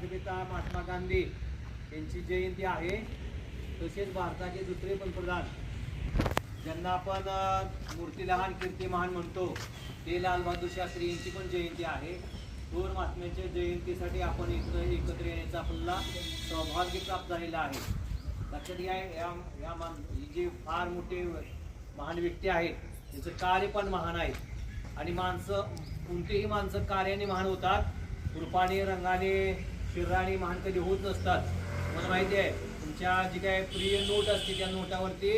राष्ट्रपिता महात्मा गांधी यांची जयंती आहे. तसेच भारताचे दुसरे पंतप्रधान ज्यांना आपण मूर्ती लहान कीर्ती महान म्हणतो ते लालबहादूर शास्त्री यांची पण जयंती आहे. थोर महात्म्यांच्या जयंतीसाठी आपण इकडं एकत्र येण्याचं आपल्याला सौभाग्य प्राप्त झालेलं आहे. लक्षात घ्या या या मान ही जे फार मोठे महान व्यक्ती आहेत त्यांचं कार्य पण महान आहे. आणि माणसं कोणतेही माणसं कार्याने महान होतात रूपाने रंगाने शरीराने महान कधी होत नसतात. मला माहिती आहे तुमच्या जी काय प्रिय नोट असते त्या नोटावरती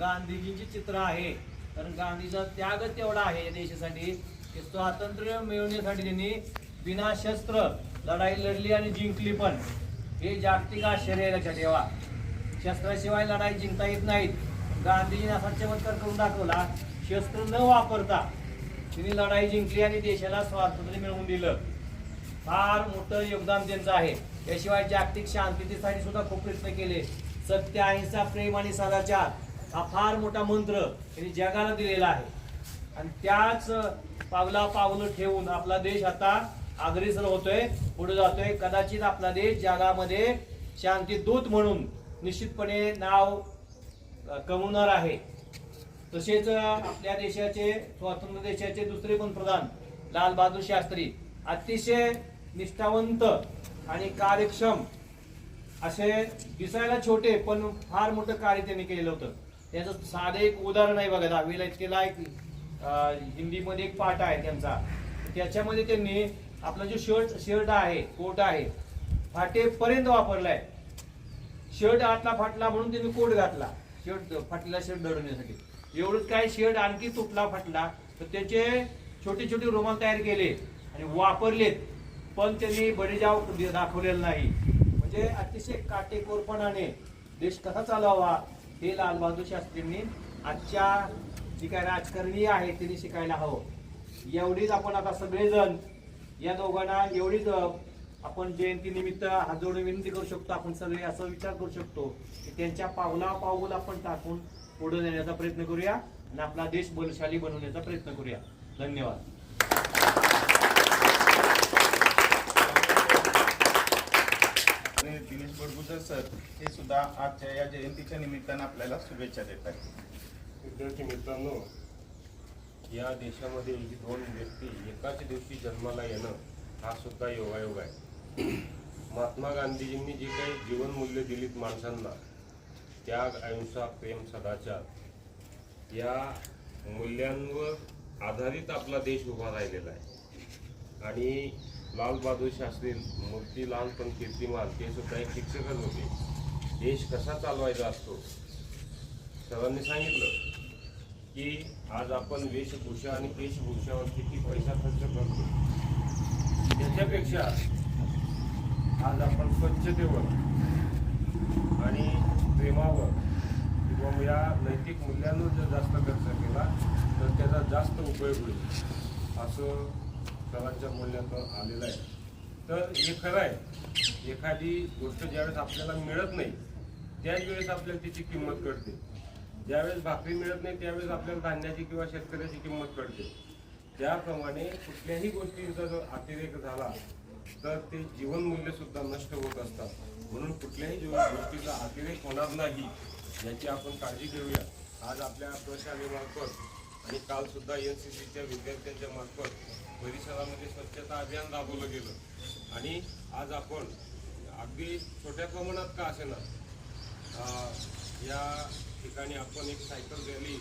गांधीजींचे चित्र आहे. कारण गांधीचा त्यागच तेवढा आहे या देशासाठी की स्वातंत्र्य मिळवण्यासाठी त्यांनी बिना शस्त्र लढाई लढली आणि जिंकली पण. हे जागतिक आश्चर्य आहे लक्षात ठेवा. शस्त्राशिवाय लढाई जिंकता येत नाहीत. गांधीजीने असा चमत्कार करून दाखवला शस्त्र न वापरता तिने लढाई जिंकली आणि देशाला स्वातंत्र्य मिळवून दिलं. फार मोठं योगदान त्यांचं आहे. याशिवाय जागतिक शांततेसाठी सुद्धा खूप प्रयत्न केले. सत्य अहिंसा प्रेम आणि सदाचार हा फार मोठा मंत्र त्यांनी जगाला दिलेला आहे. आणि त्याच पावला पावलं ठेवून आपला देश आता अग्रेसर होतोय पुढे जातोय. कदाचित आपला देश जगामध्ये शांती दूत म्हणून निश्चितपणे नाव कमवणार आहे. तसेच आपल्या देशाचे स्वातंत्र्य देशाचे दुसरे पंतप्रधान लाल बहादूर शास्त्री. अतिशय निष्ठावंत आणि कार्यक्षम असे दिसायला छोटे पण फार मोठं कार्य त्यांनी केलेलं होतं. त्याचं साधं एक उदाहरण आहे बघा दहावीला इतकेला एक हिंदीमध्ये एक पाठ आहे त्यांचा. त्याच्यामध्ये त्यांनी आपला जो शर्ट शर्ट आहे कोट आहे फाटेपर्यंत वापरलाय. शर्ट आतला फाटला म्हणून त्यांनी कोट घातला. शर्ट फाटलेला शर्ट दडवण्यासाठी. एवढंच काय शर्ट आणखी तुटला फाटला तर त्याचे छोटे छोटे रुमाल तयार केले आणि वापरलेत. पण त्यांनी बडेजाव दाखवलेला नाही. म्हणजे अतिशय काटेकोरपणाने देश कसा चालावा हे लालबहादूर शास्त्रींनी आजच्या जी काय राजकारणी आहे त्यांनी शिकायला हवं. एवढीच आपण आता सगळेजण या दोघांना एवढीच आपण जयंतीनिमित्त हात जोडून विनंती करू शकतो आपण सगळे असं विचार करू शकतो की त्यांच्या पावला पाऊल आपण टाकून पुढे नेण्याचा प्रयत्न करूया आणि आपला देश बलशाली बनवण्याचा प्रयत्न करूया. धन्यवाद. आणि दिनेश बडगुजर सर हे सुद्धा आजच्या या जयंतीच्या निमित्तानं आपल्याला शुभेच्छा देत आहेत. विद्यार्थी मित्रांनो या देशामध्ये दोन व्यक्ती एकाच दिवशी जन्माला येणं हा सुद्धा योगायोग आहे. महात्मा गांधीजींनी जी काही जीवनमूल्य दिलीत माणसांना त्याग अहिंसा प्रेम सदाचार या मूल्यांवर आधारित आपला देश उभा राहिलेला आहे. आणि लालबहादूर शास्त्री मूर्तीलाल पण कीर्तिमान ते सुद्धा एक शिक्षकच होते. देश कसा चालवायचा असतो? सरांनी सांगितलं की आज आपण वेशभूषा आणि केशभूषावर किती पैसा खर्च करतो? त्याच्यापेक्षा आज आपण स्वच्छतेवर आणि प्रेमावर किंवा या नैतिक मूल्यांवर जर जास्त खर्च केला तर त्याचा जास्त उपयोग होईल. असं सरांच्या मूल्यातून आलेलं आहे. तर हे खरं आहे. एखादी गोष्ट ज्यावेळेस आपल्याला मिळत नाही त्याच वेळेस आपल्याला तिची किंमत कळते. ज्यावेळेस भाकरी मिळत नाही त्यावेळेस आपल्याला धान्याची किंवा शेतकऱ्याची किंमत कळते. त्याप्रमाणे कुठल्याही गोष्टींचा जर अतिरेक झाला तर ते जीवनमूल्य सुद्धा नष्ट होत असतात. म्हणून कुठल्याही जीवन गोष्टीचा अतिरेक होणार नाही याची आपण काळजी घेऊया. आज आपल्या प्रशालेमार्फत आणि काल सुद्धा एन सी सीच्या विद्यार्थ्यांच्या मार्फत परिसरामध्ये स्वच्छता अभियान राबवलं गेलं. आणि आज आपण अगदी छोट्या प्रमाणात का असेना ना या ठिकाणी आपण एक सायकल रॅली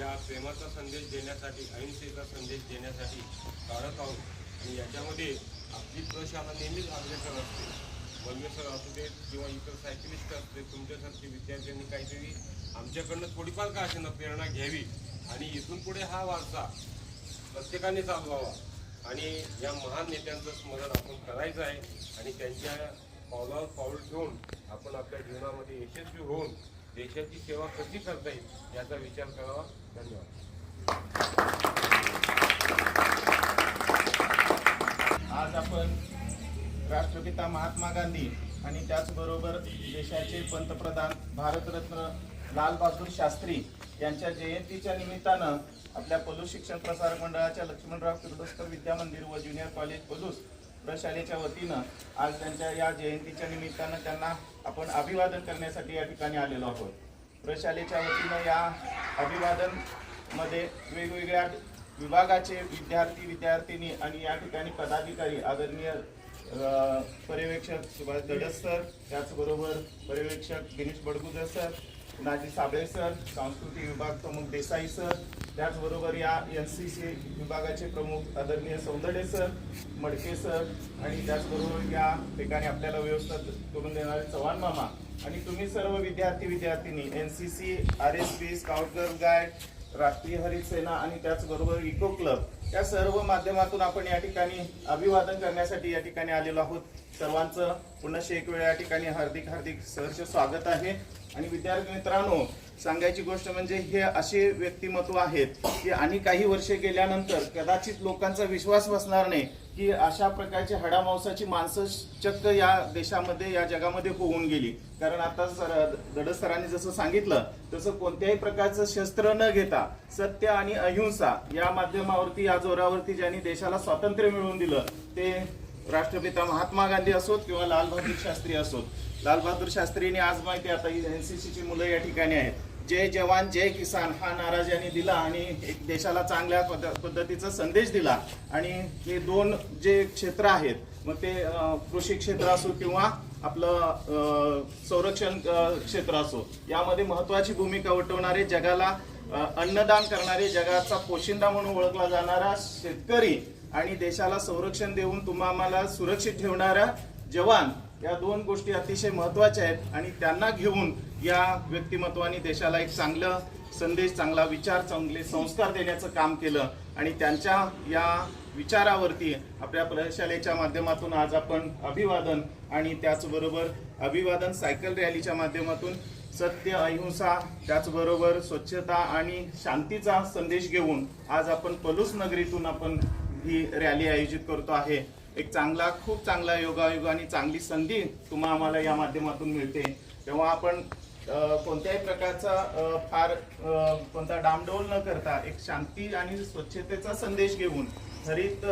या प्रेमाचा संदेश देण्यासाठी अहिंसेचा संदेश देण्यासाठी काढत आहोत. आणि याच्यामध्ये आपली प्रशाला नेहमीच अग्रेसर असते. बलमेसर असू देत किंवा इतर सायकलिस्ट असते तुमच्यासारखे विद्यार्थ्यांनी काहीतरी आमच्याकडनं थोडीफार का असेना प्रेरणा घ्यावी? आणि इथून पुढे हा वारसा प्रत्येकाने चालवावा आणि या महान नेत्यांचं स्मरण आपण करायचं आहे आणि त्यांच्या पावलावर पाऊल ठेवून आपण आपल्या जीवनामध्ये यशस्वी होऊन देशाची सेवा कशी करता येईल याचा विचार करावा. धन्यवाद. आज आपण राष्ट्रपिता महात्मा गांधी आणि त्याचबरोबर देशाचे पंतप्रधान भारतरत्न लालबहादूर शास्त्री यांच्या जयंतीच्या निमित्तानं आपल्या पलूस शिक्षण प्रसारक मंडळाच्या लक्ष्मणराव किर्लोस्कर विद्या मंदिर व ज्युनियर कॉलेज पलूस प्रशालेच्या वतीनं आज त्यांच्या या जयंतीच्या निमित्तानं त्यांना आपण अभिवादन करण्यासाठी या ठिकाणी आलेलो आहोत. प्रशालेच्या वतीनं या अभिवादनमध्ये वेगवेगळ्या विभागाचे विद्यार्थी विद्यार्थिनी आणि या ठिकाणी पदाधिकारी आदरणीय पर्यवेक्षक सुभाष दडस सर त्याचबरोबर पर्यवेक्षक Girish Badgujar sir Nazi Sable sir सांस्कृतिक विभाग प्रमुख देसाई सर त्याचबरोबर या एन सी सी विभागाचे प्रमुख आदरणीय सौंदर्य सर मडके सर आणि त्याचबरोबर या ठिकाणी आपल्याला व्यवस्था करून देणारे चव्हाण मामा. आणि तुम्ही सर्व विद्यार्थी विद्यार्थिनी N C C R S P scout girl guide राष्ट्रीय हरित सेना आणि त्याचबरोबर इको क्लब या सर्व माध्यमातून आपण या ठिकाणी अभिवादन करण्यासाठी या ठिकाणी आलेलो आहोत. सर्वांचं पुन्हा एक वेळा या ठिकाणी हार्दिक हार्दिक सहर्ष स्वागत आहे. आणि विद्यार्थी मित्रांनो सांगायची गोष्ट म्हणजे हे असे व्यक्तिमत्व आहेत की आणि काही वर्षे गेल्यानंतर कदाचित लोकांचा विश्वास बसणार नाही की अशा प्रकारची हडामांसाची माणसं चक्क या देशामध्ये या जगामध्ये होऊन गेली. कारण आता सर दडसरांनी जसं सांगितलं तसं कोणत्याही प्रकारचं शस्त्र न घेता सत्य आणि अहिंसा या माध्यमावरती या जोरावरती ज्यांनी देशाला स्वातंत्र्य मिळवून दिलं ते राष्ट्रपिता महात्मा गांधी असोत किंवा लाल बहादूर शास्त्री असोत. लालबहादूर शास्त्रीने आज माहिती आहे, आता सी सीची मुलं या ठिकाणी आहेत. जय जवान जय किसान हा नारा ज्यांनी दिला आणि एक देशाला चांगल्या पद्धतीचा संदेश दिला. आणि हे दोन जे क्षेत्र आहेत मग ते कृषी क्षेत्र असो किंवा आपलं संरक्षण क्षेत्र असो यामध्ये महत्वाची भूमिका उठवणारे जगाला अन्नदान करणारे जगाचा पोशिंदा म्हणून ओळखला जाणारा शेतकरी आणि देशाला संरक्षण देऊन तुम्हा आम्हाला सुरक्षित ठेवणारा जवान या दोन गोष्टी अतिशय महत्त्वाच्या आहेत. आणि त्यांना घेऊन या व्यक्तिमत्वाने देशाला एक चांगलं संदेश चांगला विचार चांगले संस्कार देण्याचं काम केलं. आणि त्यांच्या या विचारावरती आपल्या प्रशालेच्या माध्यमातून आज आपण अभिवादन आणि त्याचबरोबर अभिवादन सायकल रॅलीच्या माध्यमातून सत्य अहिंसा त्याचबरोबर स्वच्छता आणि शांतीचा संदेश घेऊन आज आपण पलूस नगरीतून आपण ही रॅली आयोजित करतो आहे. एक चांगला खूप चांगला योगायोग आणि चांगली संधी तुम्हा आम्हाला या माध्यमातून मिळते. तेव्हा आपण कोणत्याही प्रकारचा फार कोणता डामडोल न करता एक शांती आणि स्वच्छतेचा संदेश घेऊन हरित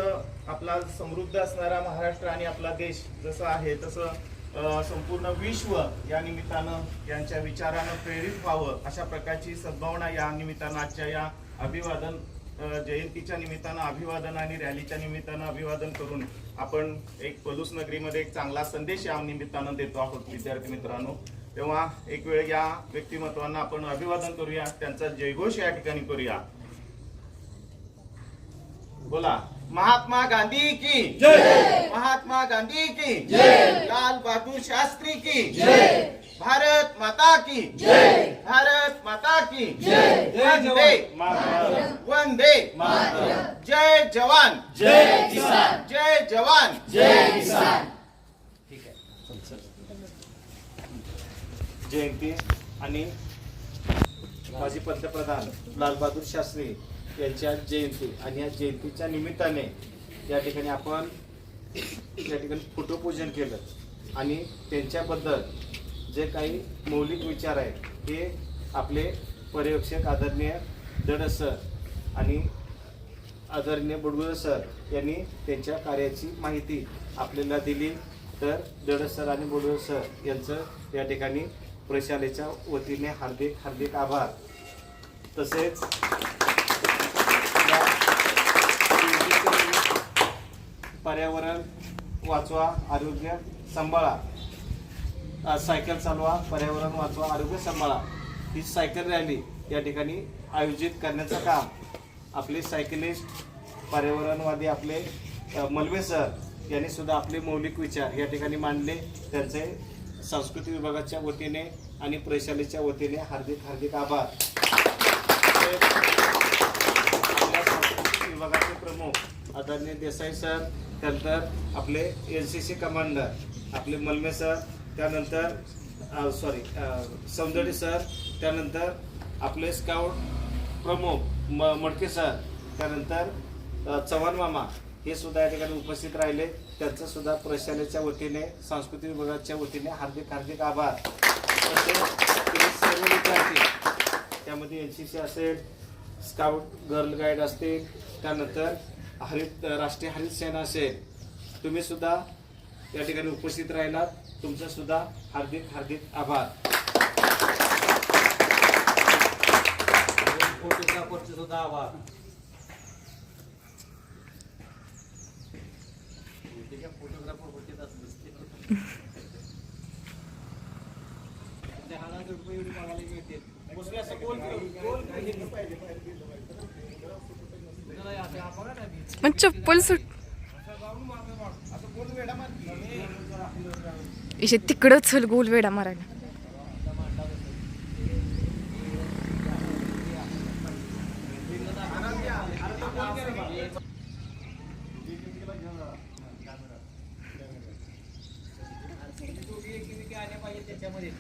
आपला समृद्ध असणारा महाराष्ट्र आणि आपला देश जसं आहे तसं संपूर्ण विश्व या निमित्तानं यांच्या विचारानं प्रेरित व्हावं अशा प्रकारची सद्भावना या निमित्तानं आजच्या या अभिवादन जयंतीच्या निमित्तानं अभिवादन आणि रॅलीच्या निमित्तानं अभिवादन करून आपण एक पलूस नगरीमध्ये एक चांगला संदेश या निमित्तानं देतो आहोत विद्यार्थी मित्रांनो. तेव्हा एक वेळ या व्यक्तिमत्वांना आपण अभिवादन करूया. त्यांचा जयघोष या ठिकाणी करूया. बोला. महात्मा गांधी की जय! महात्मा गांधी की जय! लाल बहादुर शास्त्री की जय! भारत माता की जय। भारत माता की जय। वंदे वंदे जय जवान। जय किसान। जय जवान। ठीक आहे. जयंती आणि माजी पंतप्रधान लालबहादूर शास्त्री यांच्या जयंती आणि या जयंतीच्या निमित्ताने या ठिकाणी आपण या ठिकाणी फोटोपूजन केलं आणि त्यांच्याबद्दल जे काही मौलिक विचार आहेत ते आपले पर्यवेक्षक आदरणीय दड सर आणि आदरणीय बुडगुळ सर यांनी त्यांच्या कार्याची माहिती आपल्याला दिली. तर दड सर आणि बुडगुळ सर यांचं या ठिकाणी प्रशालेच्या वतीने हार्दिक हार्दिक आभार. तसेच पर्यावरण वाचवा आरोग्य सांभाळा आज सायकल चालवा पर्यावरण वाचवा आरोग्य सांभाळा. ही सायकल रॅली या ठिकाणी आयोजित करण्याचं काम आपले सायकलिस्ट पर्यावरणवादी आपले मलवे सर यांनी सुद्धा आपले मौलिक विचार या ठिकाणी मांडले. त्यांचे सांस्कृतिक विभागाच्या वतीने आणि प्रशालेच्या वतीने हार्दिक हार्दिक आभार. सांस्कृतिक विभागाचे प्रमुख आदरणीय देसाई सर त्यानंतर आपले एन सी सी कमांडर आपले मलमे सर त्यानंतर सॉरी सौंदर्य सर त्यानंतर आपले स्काउट प्रमुख म मडके सर त्यानंतर चव्हाण मामा हे सुद्धा या ठिकाणी उपस्थित राहिले. त्यांचं सुद्धा प्रशालेच्या वतीने सांस्कृतिक विभागाच्या वतीने हार्दिक हार्दिक आभार. तसेच सर्व विद्यार्थी त्यामध्ये एन सी सी असेल स्काउट गर्ल गाईड असतील त्यानंतर हरित राष्ट्रीय हरित सेना असेल तुम्ही सुद्धा या ठिकाणी उपस्थित राहिलात. तुमचं सुद्धा हार्दिक हार्दिक आभार. फोटोग्राफरचे सुद्धा आभार. फोटोग्राफर होते रुपये एवढी बघायला मिळतील तुला असं आपण ना मी. मग चप्पल सुट इशे तिकडं चल गोल वेडा मारायला तू घे किती काय आल्या पाहिजे त्याच्यामध्ये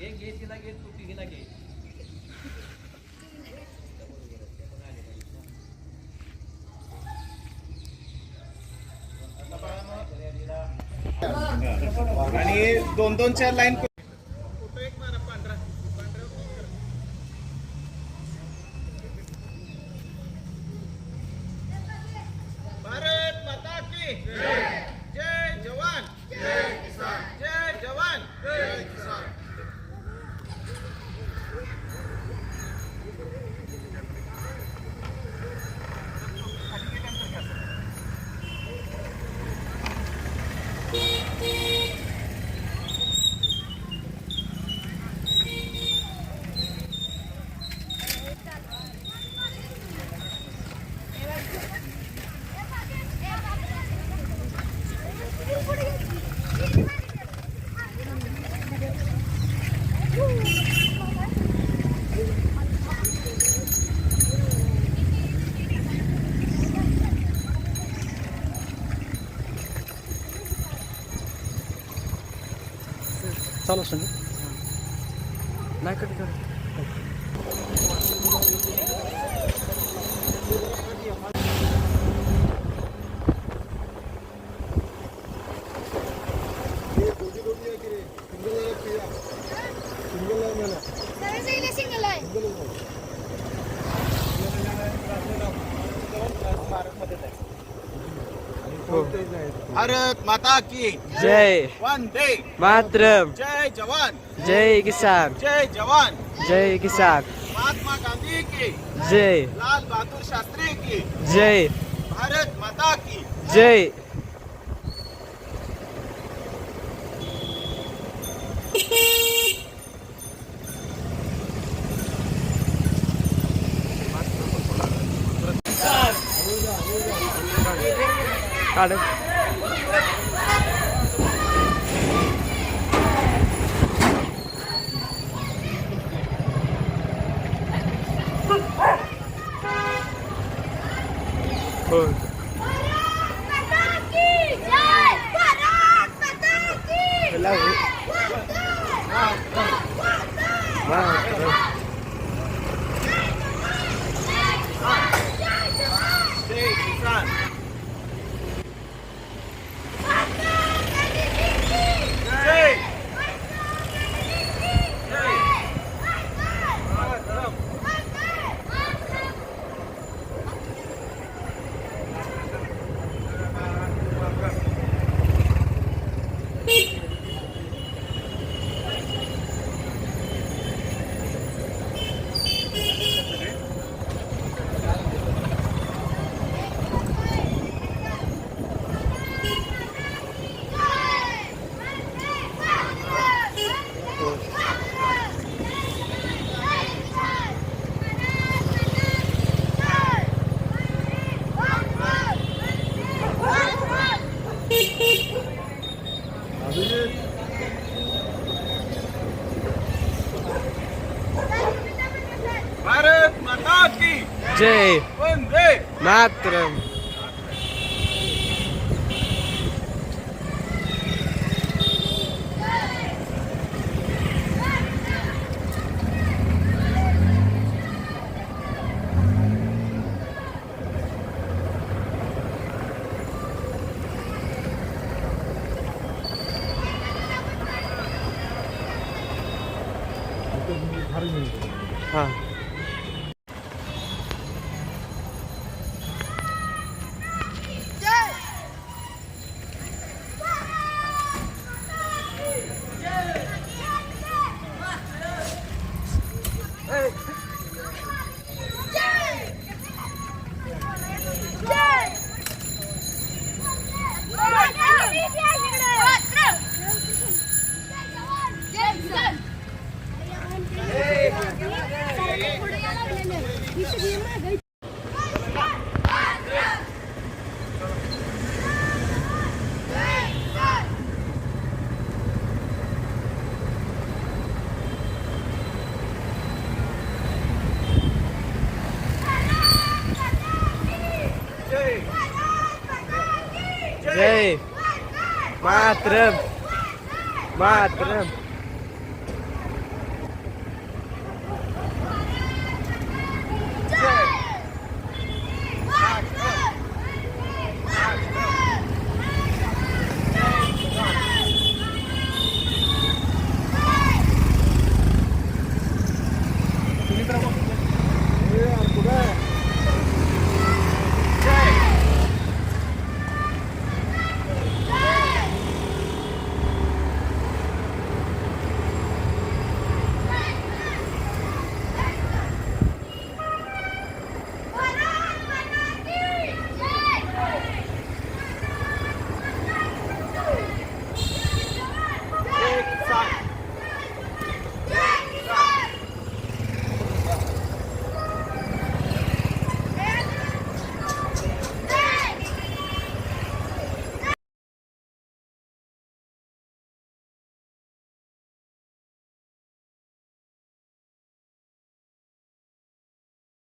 एक घे तिला घे तू तिघीला घे आणि दोन दोन चार लाईन भारत माता की जय जवान जय किसान जय जवान जय किसान चालू सांग नाही कट कर भारत माता की जय वंदे मातरम। जय जवान। जय किसान। जय जवान। जय किसान। महात्मा गांधी की। जय। लाल बहादुर शास्त्री की। जय। भारत माता की। जय। काढ Yeah. E é aí? Matram. Matram.